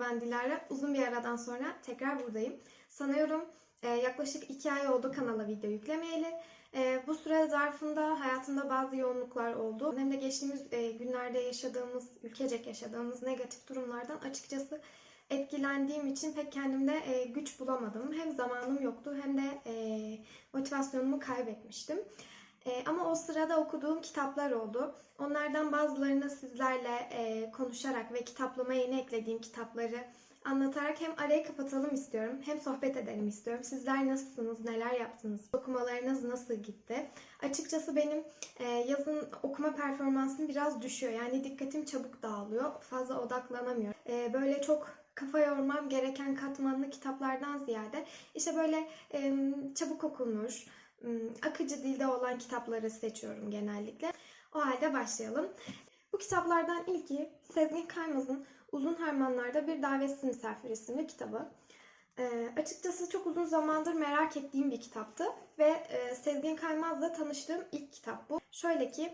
ben Dilara. Uzun bir aradan sonra tekrar buradayım. Sanıyorum e, yaklaşık iki ay oldu kanala video yüklemeyeli. E, bu süre zarfında hayatımda bazı yoğunluklar oldu. Hem de geçtiğimiz e, günlerde yaşadığımız, ülkecek yaşadığımız negatif durumlardan açıkçası etkilendiğim için pek kendimde güç bulamadım. Hem zamanım yoktu hem de motivasyonumu kaybetmiştim. E, ama o sırada okuduğum kitaplar oldu. Onlardan bazılarını sizlerle e, konuşarak ve kitaplama yeni eklediğim kitapları anlatarak hem arayı kapatalım istiyorum hem sohbet edelim istiyorum. Sizler nasılsınız, neler yaptınız, okumalarınız nasıl gitti? Açıkçası benim e, yazın okuma performansım biraz düşüyor. Yani dikkatim çabuk dağılıyor, fazla odaklanamıyorum. E, böyle çok kafa yormam gereken katmanlı kitaplardan ziyade işte böyle e, çabuk okunmuş, akıcı dilde olan kitapları seçiyorum genellikle. O halde başlayalım. Bu kitaplardan ilki Sezgin Kaymaz'ın Uzun Harmanlarda Bir Davetsiz Misafir isimli kitabı. E, açıkçası çok uzun zamandır merak ettiğim bir kitaptı ve e, Sezgin Kaymaz'la tanıştığım ilk kitap bu. Şöyle ki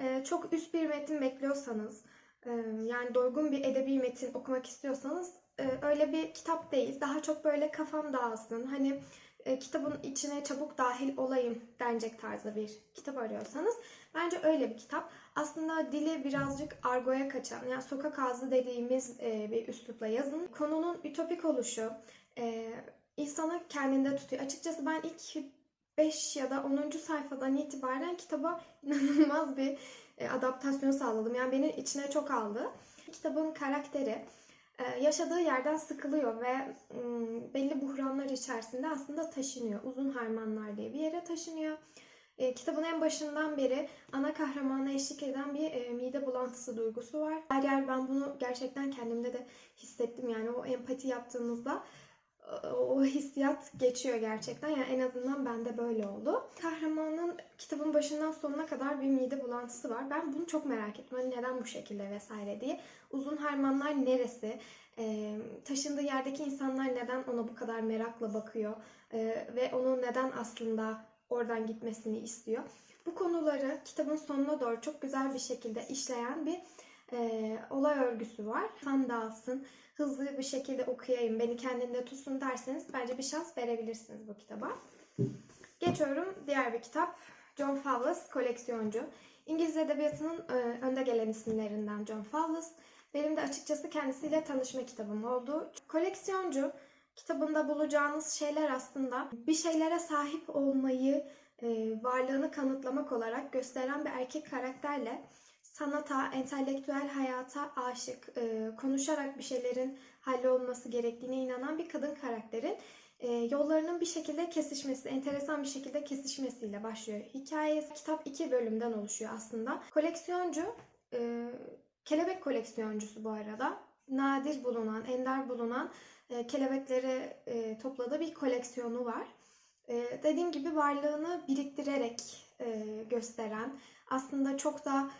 e, çok üst bir metin bekliyorsanız, e, yani doygun bir edebi metin okumak istiyorsanız e, öyle bir kitap değil. Daha çok böyle kafam dağılsın, hani e, kitabın içine çabuk dahil olayım denecek tarzda bir kitap arıyorsanız bence öyle bir kitap. Aslında dili birazcık argoya kaçan, yani sokak ağzı dediğimiz e, bir üslupla yazın. Konunun ütopik oluşu e, insanı kendinde tutuyor. Açıkçası ben ilk 5 ya da 10. sayfadan itibaren kitaba inanılmaz bir e, adaptasyon sağladım. Yani beni içine çok aldı. Kitabın karakteri yaşadığı yerden sıkılıyor ve belli buhranlar içerisinde aslında taşınıyor. Uzun Harmanlar diye bir yere taşınıyor. E, kitabın en başından beri ana kahramana eşlik eden bir e, mide bulantısı duygusu var. Her yer ben bunu gerçekten kendimde de hissettim. Yani o empati yaptığımızda e, o hissiyat geçiyor gerçekten. Yani en azından bende böyle oldu. Kahramanın kitabın başından sonuna kadar bir mide bulantısı var. Ben bunu çok merak ettim. Hani neden bu şekilde vesaire diye. Uzun harmanlar neresi? Ee, taşındığı yerdeki insanlar neden ona bu kadar merakla bakıyor? Ee, ve onun neden aslında oradan gitmesini istiyor? Bu konuları kitabın sonuna doğru çok güzel bir şekilde işleyen bir e, olay örgüsü var. Fan dağılsın, hızlı bir şekilde okuyayım, beni kendinde tutsun derseniz bence bir şans verebilirsiniz bu kitaba. Geçiyorum diğer bir kitap. John Fowles koleksiyoncu. İngiliz edebiyatının e, önde gelen isimlerinden John Fowles. Benim de açıkçası kendisiyle tanışma kitabım oldu. Koleksiyoncu kitabında bulacağınız şeyler aslında bir şeylere sahip olmayı, e, varlığını kanıtlamak olarak gösteren bir erkek karakterle sanata, entelektüel hayata aşık, e, konuşarak bir şeylerin hallolması gerektiğine inanan bir kadın karakterin e, yollarının bir şekilde kesişmesi, enteresan bir şekilde kesişmesiyle başlıyor. Hikayesi kitap iki bölümden oluşuyor aslında. Koleksiyoncu, e, kelebek koleksiyoncusu bu arada. Nadir bulunan, ender bulunan e, kelebekleri e, topladığı bir koleksiyonu var. E, dediğim gibi varlığını biriktirerek e, gösteren, aslında çok da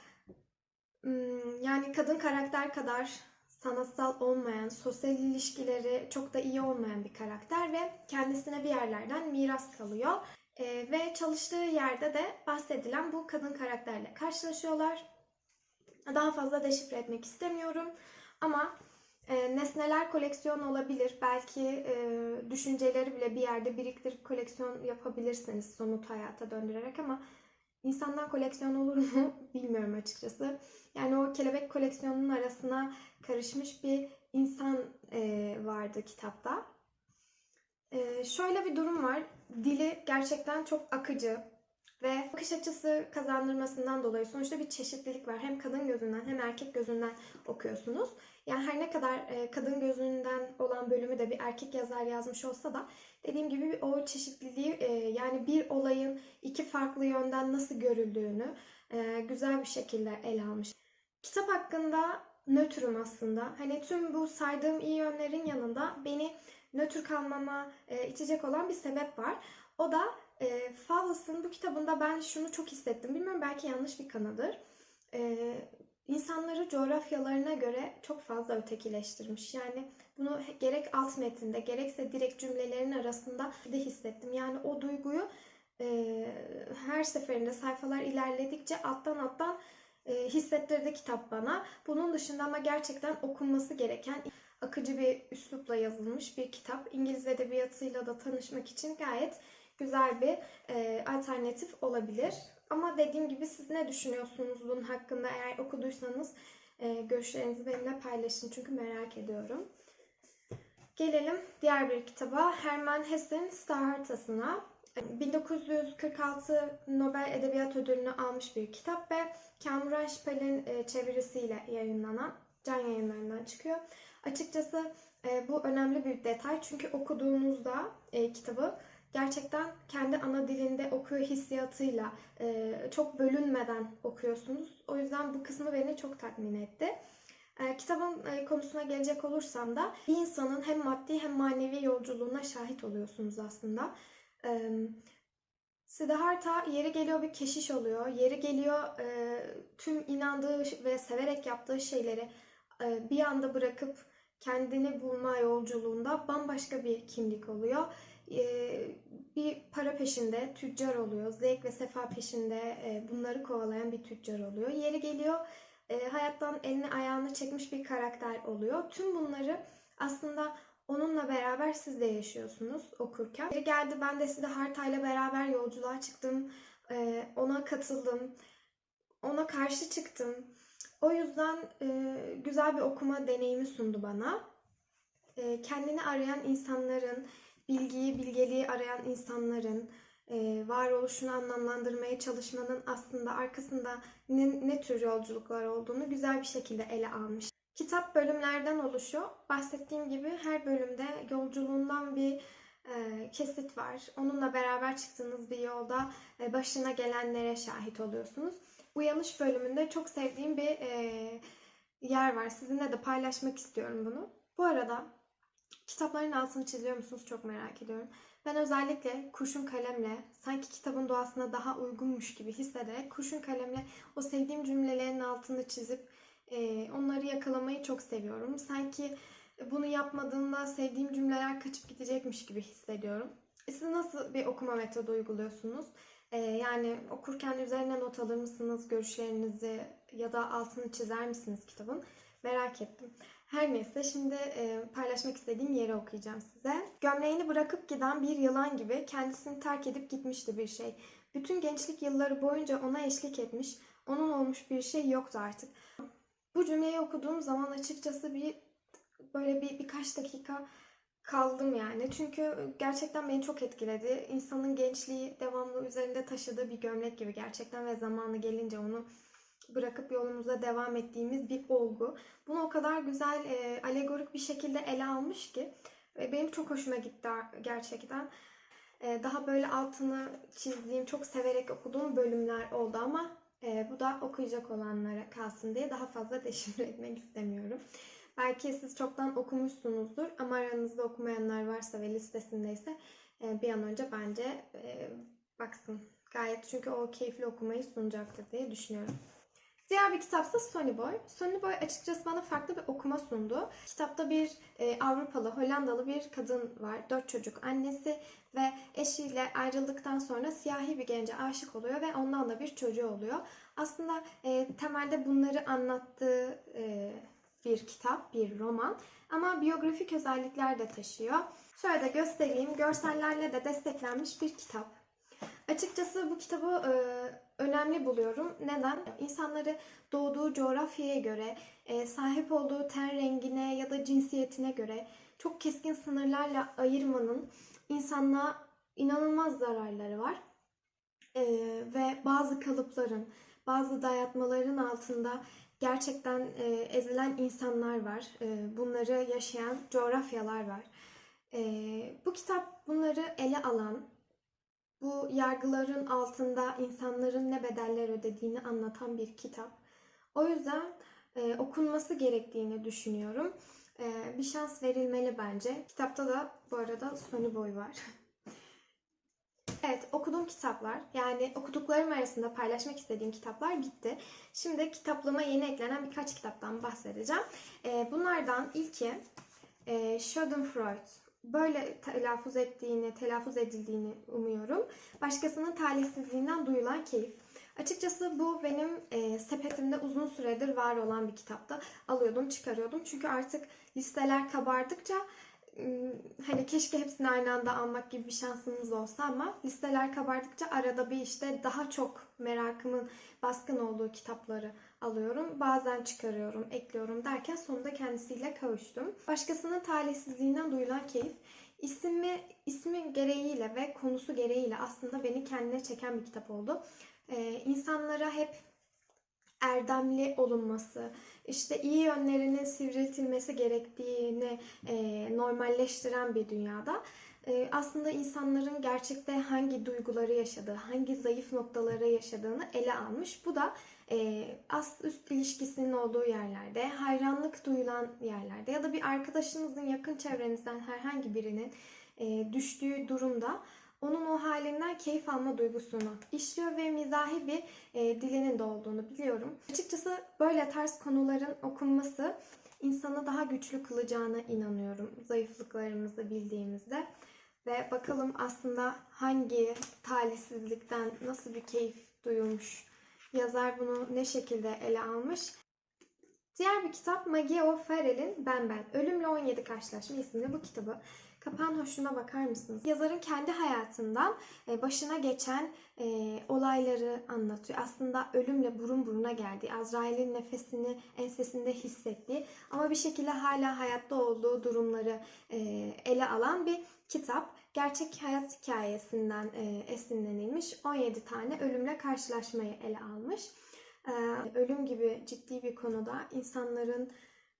yani kadın karakter kadar sanatsal olmayan, sosyal ilişkileri çok da iyi olmayan bir karakter ve kendisine bir yerlerden miras kalıyor. Ee, ve çalıştığı yerde de bahsedilen bu kadın karakterle karşılaşıyorlar. Daha fazla deşifre etmek istemiyorum ama e, nesneler koleksiyon olabilir. Belki e, düşünceleri bile bir yerde biriktirip koleksiyon yapabilirsiniz somut hayata döndürerek ama İnsandan koleksiyon olur mu bilmiyorum açıkçası. Yani o kelebek koleksiyonunun arasına karışmış bir insan e, vardı kitapta. E, şöyle bir durum var. Dili gerçekten çok akıcı ve bakış açısı kazandırmasından dolayı sonuçta bir çeşitlilik var. Hem kadın gözünden hem erkek gözünden okuyorsunuz. Yani her ne kadar e, kadın gözünden olan bölümü de bir erkek yazar yazmış olsa da dediğim gibi o çeşitliliği e, yani bir olayın iki farklı yönden nasıl görüldüğünü e, güzel bir şekilde ele almış. Kitap hakkında nötrüm aslında. Hani tüm bu saydığım iyi yönlerin yanında beni nötr kalmama itecek olan bir sebep var. O da e, bu kitabında ben şunu çok hissettim. Bilmiyorum belki yanlış bir kanıdır. E, insanları coğrafyalarına göre çok fazla ötekileştirmiş. Yani bunu gerek alt metinde gerekse direkt cümlelerin arasında de hissettim. Yani o duyguyu e, her seferinde sayfalar ilerledikçe alttan alttan e, hissettirdi kitap bana. Bunun dışında ama gerçekten okunması gereken akıcı bir üslupla yazılmış bir kitap. İngiliz edebiyatıyla da tanışmak için gayet güzel bir e, alternatif olabilir. Ama dediğim gibi siz ne düşünüyorsunuz bunun hakkında? Eğer okuduysanız e, görüşlerinizi benimle paylaşın çünkü merak ediyorum. Gelelim diğer bir kitaba. Hermann Hesse'nin Star Haritası'na. 1946 Nobel Edebiyat Ödülünü almış bir kitap ve Kamuran Şipel'in e, çevirisiyle yayınlanan can yayınlarından çıkıyor. Açıkçası e, bu önemli bir detay çünkü okuduğunuzda e, kitabı gerçekten kendi ana dilinde okuyor hissiyatıyla e, çok bölünmeden okuyorsunuz. O yüzden bu kısmı beni çok tatmin etti. E, kitabın e, konusuna gelecek olursam da bir insanın hem maddi hem manevi yolculuğuna şahit oluyorsunuz aslında. E, Siddhartha yeri geliyor bir keşiş oluyor. Yeri geliyor e, tüm inandığı ve severek yaptığı şeyleri e, bir anda bırakıp kendini bulma yolculuğunda bambaşka bir kimlik oluyor. E, bir para peşinde tüccar oluyor. Zevk ve sefa peşinde e, bunları kovalayan bir tüccar oluyor. Yeri geliyor e, hayattan elini ayağını çekmiş bir karakter oluyor. Tüm bunları aslında onunla beraber siz de yaşıyorsunuz okurken. Biri geldi ben de size Hartay'la beraber yolculuğa çıktım. E, ona katıldım. Ona karşı çıktım. O yüzden güzel bir okuma deneyimi sundu bana. Kendini arayan insanların, bilgiyi, bilgeliği arayan insanların, e, varoluşunu anlamlandırmaya çalışmanın aslında arkasında ne, ne tür yolculuklar olduğunu güzel bir şekilde ele almış. Kitap bölümlerden oluşuyor. Bahsettiğim gibi her bölümde yolculuğundan bir e, kesit var. Onunla beraber çıktığınız bir yolda e, başına gelenlere şahit oluyorsunuz. Uyanış bölümünde çok sevdiğim bir e, yer var. Sizinle de paylaşmak istiyorum bunu. Bu arada kitapların altını çiziyor musunuz çok merak ediyorum. Ben özellikle kurşun kalemle sanki kitabın doğasına daha uygunmuş gibi hissederek kurşun kalemle o sevdiğim cümlelerin altını çizip e, onları yakalamayı çok seviyorum. Sanki bunu yapmadığımda sevdiğim cümleler kaçıp gidecekmiş gibi hissediyorum. E, siz nasıl bir okuma metodu uyguluyorsunuz? E, yani okurken üzerine not alır mısınız görüşlerinizi ya da altını çizer misiniz kitabın? Merak ettim. Her neyse şimdi e, paylaşmak istediğim yeri okuyacağım size. Gömleğini bırakıp giden bir yılan gibi kendisini terk edip gitmişti bir şey. Bütün gençlik yılları boyunca ona eşlik etmiş, onun olmuş bir şey yoktu artık. Bu cümleyi okuduğum zaman açıkçası bir böyle bir birkaç dakika kaldım yani. Çünkü gerçekten beni çok etkiledi. İnsanın gençliği devamlı üzerinde taşıdığı bir gömlek gibi gerçekten ve zamanı gelince onu bırakıp yolumuza devam ettiğimiz bir olgu. Bunu o kadar güzel e, alegorik bir şekilde ele almış ki e, benim çok hoşuma gitti gerçekten. E, daha böyle altını çizdiğim, çok severek okuduğum bölümler oldu ama e, bu da okuyacak olanlara kalsın diye daha fazla deşifre etmek istemiyorum. Belki siz çoktan okumuşsunuzdur ama aranızda okumayanlar varsa ve listesindeyse e, bir an önce bence e, baksın. Gayet çünkü o keyifli okumayı sunacaktır diye düşünüyorum. Diğer bir kitapsa Sonny Boy. Sonny Boy açıkçası bana farklı bir okuma sundu. Kitapta bir e, Avrupalı, Hollandalı bir kadın var. Dört çocuk annesi ve eşiyle ayrıldıktan sonra siyahi bir gence aşık oluyor ve ondan da bir çocuğu oluyor. Aslında e, temelde bunları anlattığı e, bir kitap, bir roman. Ama biyografik özellikler de taşıyor. Şöyle de göstereyim. Görsellerle de desteklenmiş bir kitap. Açıkçası bu kitabı e, önemli buluyorum. Neden? İnsanları doğduğu coğrafyaya göre, e, sahip olduğu ten rengine ya da cinsiyetine göre çok keskin sınırlarla ayırmanın insanlığa inanılmaz zararları var. E, ve bazı kalıpların, bazı dayatmaların altında gerçekten e, ezilen insanlar var. Bunları yaşayan coğrafyalar var. Bu kitap bunları ele alan, bu yargıların altında insanların ne bedeller ödediğini anlatan bir kitap. O yüzden e, okunması gerektiğini düşünüyorum. E, bir şans verilmeli bence. Kitapta da bu arada Sony Boy var. Evet okuduğum kitaplar yani okuduklarım arasında paylaşmak istediğim kitaplar bitti. Şimdi kitaplığıma yeni eklenen birkaç kitaptan bahsedeceğim. E, bunlardan ilki e, Schadenfreude böyle telaffuz ettiğini, telaffuz edildiğini umuyorum. Başkasının talihsizliğinden duyulan keyif. Açıkçası bu benim e, sepetimde uzun süredir var olan bir kitapta. Alıyordum, çıkarıyordum. Çünkü artık listeler kabardıkça hani keşke hepsini aynı anda almak gibi bir şansımız olsa ama listeler kabardıkça arada bir işte daha çok merakımın baskın olduğu kitapları alıyorum. Bazen çıkarıyorum, ekliyorum derken sonunda kendisiyle kavuştum. Başkasının talihsizliğinden duyulan keyif ismi, ismi gereğiyle ve konusu gereğiyle aslında beni kendine çeken bir kitap oldu. Ee, insanlara hep erdemli olunması, işte iyi yönlerinin sivriltilmesi gerektiğini e, normalleştiren bir dünyada e, aslında insanların gerçekte hangi duyguları yaşadığı, hangi zayıf noktaları yaşadığını ele almış. Bu da e, ast üst ilişkisinin olduğu yerlerde, hayranlık duyulan yerlerde ya da bir arkadaşınızın yakın çevrenizden herhangi birinin e, düştüğü durumda onun o halinden keyif alma duygusunu işliyor ve mizahi bir e, dilinin de olduğunu biliyorum. Açıkçası böyle tarz konuların okunması insanı daha güçlü kılacağına inanıyorum zayıflıklarımızı bildiğimizde. Ve bakalım aslında hangi talihsizlikten nasıl bir keyif duyulmuş, yazar bunu ne şekilde ele almış. Diğer bir kitap Maggie O'Farrell'in Ben Ben, Ölümle 17 Karşılaşma isimli bu kitabı. Kapağın hoşuna bakar mısınız? Yazarın kendi hayatından e, başına geçen e, olayları anlatıyor. Aslında ölümle burun buruna geldiği, Azrail'in nefesini ensesinde hissettiği ama bir şekilde hala hayatta olduğu durumları e, ele alan bir kitap. Gerçek hayat hikayesinden esinlenilmiş 17 tane ölümle karşılaşmayı ele almış. Ölüm gibi ciddi bir konuda insanların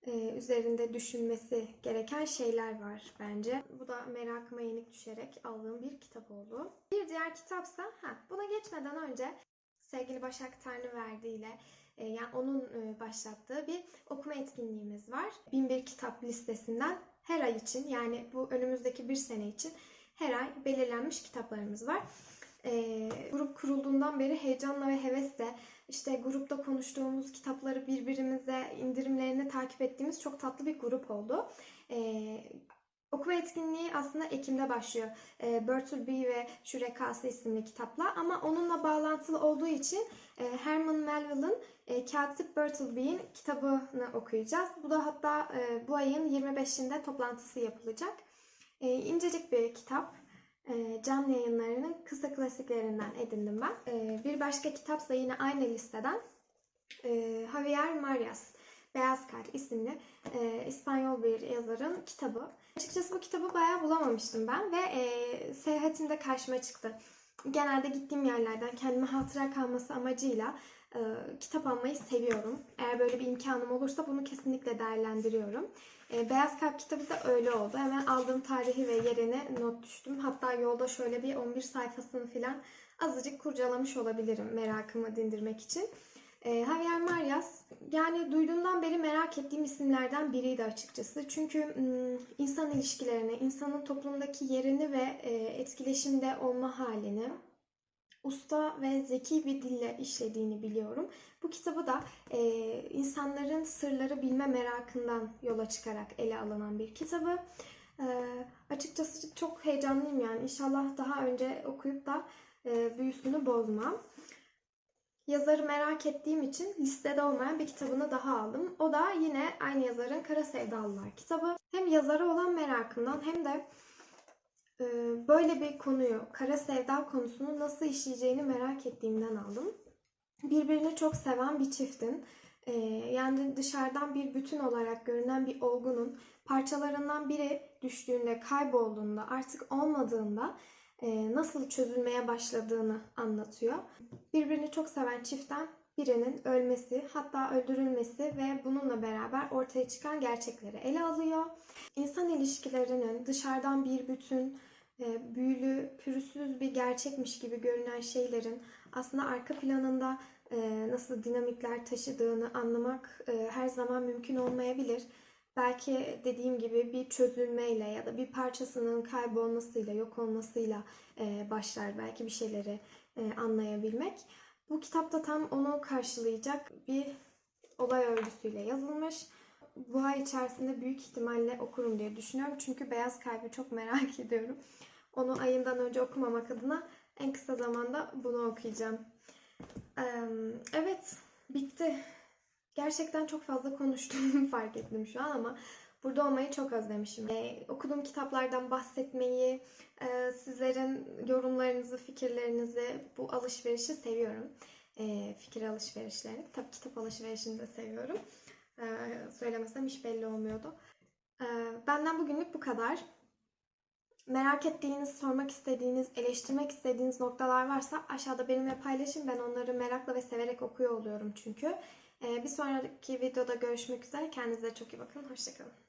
e, üzerinde düşünmesi gereken şeyler var bence. Bu da merakıma yenik düşerek aldığım bir kitap oldu. Bir diğer kitapsa, ha, buna geçmeden önce sevgili Başak Tanrıverdi ile e, yani onun e, başlattığı bir okuma etkinliğimiz var. 1001 kitap listesinden her ay için yani bu önümüzdeki bir sene için her ay belirlenmiş kitaplarımız var. E, grup kurulduğundan beri heyecanla ve hevesle işte grupta konuştuğumuz kitapları birbirimize indirimlerini takip ettiğimiz çok tatlı bir grup oldu. Ee, okuma etkinliği aslında Ekim'de başlıyor. Ee, Bertleby ve Şurekası isimli kitaplar ama onunla bağlantılı olduğu için e, Herman Melville'ın e, Katip Bertleby'in kitabını okuyacağız. Bu da hatta e, bu ayın 25'inde toplantısı yapılacak. E, incecik bir kitap. E, Can yayınlarının kısa klasiklerinden edindim ben. E, bir başka kitapsa yine aynı listeden e, Javier Marias Beyaz Kalp isimli e, İspanyol bir yazarın kitabı. Açıkçası bu kitabı bayağı bulamamıştım ben ve e, seyahatimde karşıma çıktı. Genelde gittiğim yerlerden kendime hatıra kalması amacıyla e, kitap almayı seviyorum. Eğer böyle bir imkanım olursa bunu kesinlikle değerlendiriyorum. E, Beyaz Kalp kitabı da öyle oldu. Hemen aldığım tarihi ve yerine not düştüm. Hatta yolda şöyle bir 11 sayfasını falan azıcık kurcalamış olabilirim merakımı dindirmek için. E, Javier Marias yani duyduğumdan beri merak ettiğim isimlerden biriydi açıkçası. Çünkü insan ilişkilerini, insanın toplumdaki yerini ve e, etkileşimde olma halini usta ve zeki bir dille işlediğini biliyorum. Bu kitabı da e, insanların sırları bilme merakından yola çıkarak ele alınan bir kitabı. E, açıkçası çok heyecanlıyım yani. İnşallah daha önce okuyup da e, büyüsünü bozmam. Yazarı merak ettiğim için listede olmayan bir kitabını daha aldım. O da yine aynı yazarın Kara Sevdalılar kitabı. Hem yazarı olan merakımdan hem de böyle bir konuyu, kara sevda konusunu nasıl işleyeceğini merak ettiğimden aldım. Birbirini çok seven bir çiftin, e, yani dışarıdan bir bütün olarak görünen bir olgunun parçalarından biri düştüğünde, kaybolduğunda, artık olmadığında e, nasıl çözülmeye başladığını anlatıyor. Birbirini çok seven çiftten birinin ölmesi, hatta öldürülmesi ve bununla beraber ortaya çıkan gerçekleri ele alıyor. İnsan ilişkilerinin dışarıdan bir bütün, büyülü, pürüzsüz bir gerçekmiş gibi görünen şeylerin aslında arka planında e, nasıl dinamikler taşıdığını anlamak e, her zaman mümkün olmayabilir. Belki dediğim gibi bir çözülmeyle ya da bir parçasının kaybolmasıyla, yok olmasıyla başlar belki bir şeyleri anlayabilmek. Bu kitapta tam onu karşılayacak bir olay örgüsüyle yazılmış. Bu ay içerisinde büyük ihtimalle okurum diye düşünüyorum. Çünkü Beyaz Kalbi çok merak ediyorum. Onu ayından önce okumamak adına en kısa zamanda bunu okuyacağım. Evet, bitti. Gerçekten çok fazla konuştuğumu fark ettim şu an ama burada olmayı çok özlemişim. Ee, okuduğum kitaplardan bahsetmeyi, e, sizlerin yorumlarınızı, fikirlerinizi, bu alışverişi seviyorum. Ee, fikir alışverişlerini. Tabii kitap alışverişini de seviyorum. Ee, söylemesem hiç belli olmuyordu. Ee, benden bugünlük bu kadar. Merak ettiğiniz, sormak istediğiniz, eleştirmek istediğiniz noktalar varsa aşağıda benimle paylaşın. Ben onları merakla ve severek okuyor oluyorum çünkü. Ee, bir sonraki videoda görüşmek üzere. Kendinize çok iyi bakın. Hoşçakalın.